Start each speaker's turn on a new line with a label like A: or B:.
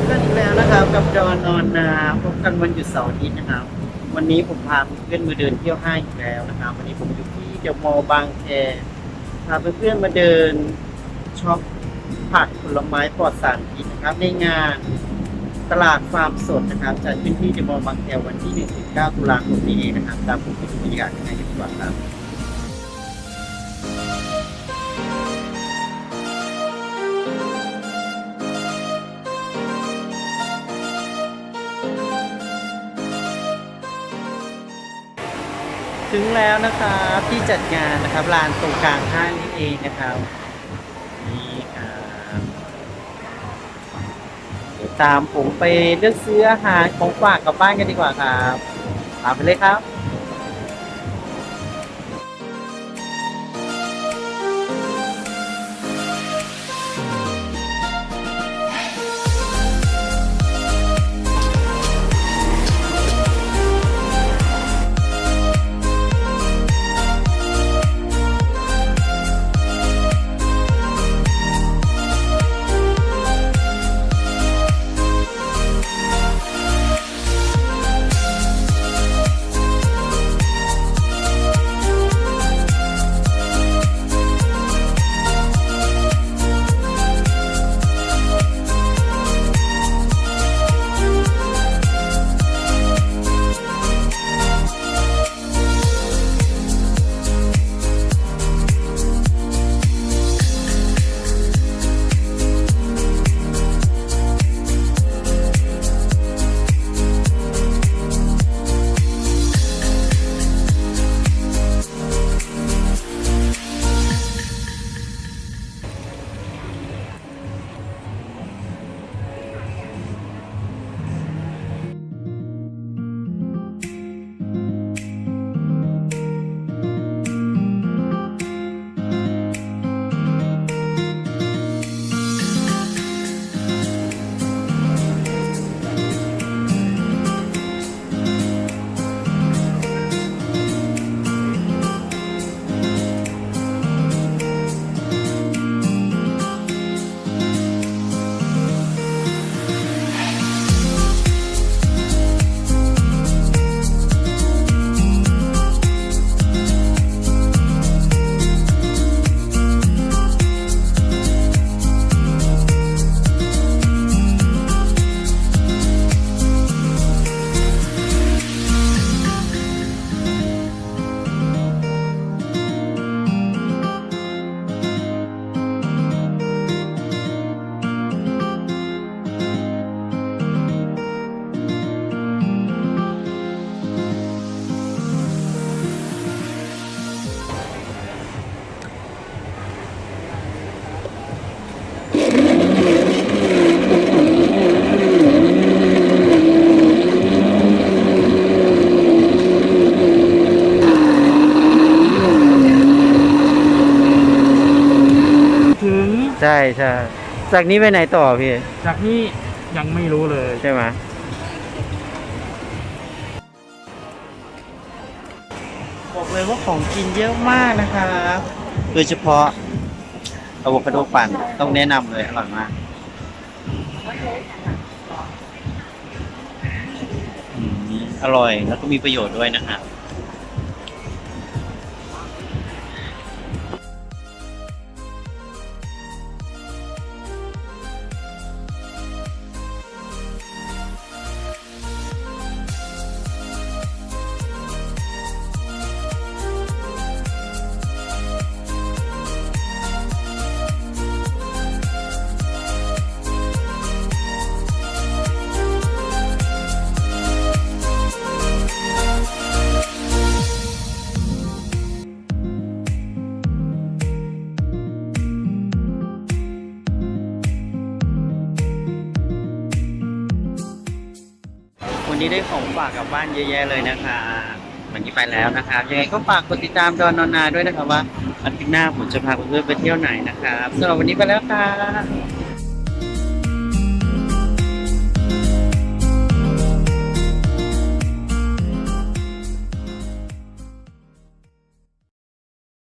A: บกันอีกแล้วนะครับ กับดอนนอนนาพบกันวันหยุดเสาร์อาทิตย์นะครับ วันนี้ผมพาเพื่อนมาเดินเที่ยวห้างอีกแล้วนะครับ วันนี้ผมอยู่ที่เดอะมอลบางแคพาเพื่อนๆมาเดินช็อปผักผลไม้ปลอดสารพิษนะครับ ในงานตลาดฟาร์มสดนะครับจัดขึ้นที่เดมอลบางแควันที่19ตุลาคมนี้เองนะครับตามผมไปดูบรรยากาศข้างในกันดีกว่าครับ ถึงแล้วนะครับที่จัดงานนะครับลานตรงกลางห้างนี่เองนะครับนี่ครับเดี๋ยวตามผมไปเลือกซื้ออาหารของฝากกลับบ้านกันดีกว่าครับตามไปเลยครับ ใช่ใช่จากนี้ไปไหนต่อพี่
B: จากนี้ยังไม่รู้เลย
A: ใช่ไหมบอกเลยว่าของกินเยอะมากนะครับโดยเฉพาะอะโวคาโดปั่นต้องแนะนำเลยอร่อยมากอืมอร่อยแล้วก็มีประโยชน์ด้วยนะครับ นี้ได้ของฝากกลับบ้านเยอะแยะเลยนะคะวันนี้ไปแล้วนะครับยังไงก็ฝากกดติดตามดอนนอนนาด้วยนะครับว่าอาทิตย์หน้าผมจะพาเพื่อนๆไปเที่ยวไหนนะครับสำหรับวันนี้ไปแล้วค่ะ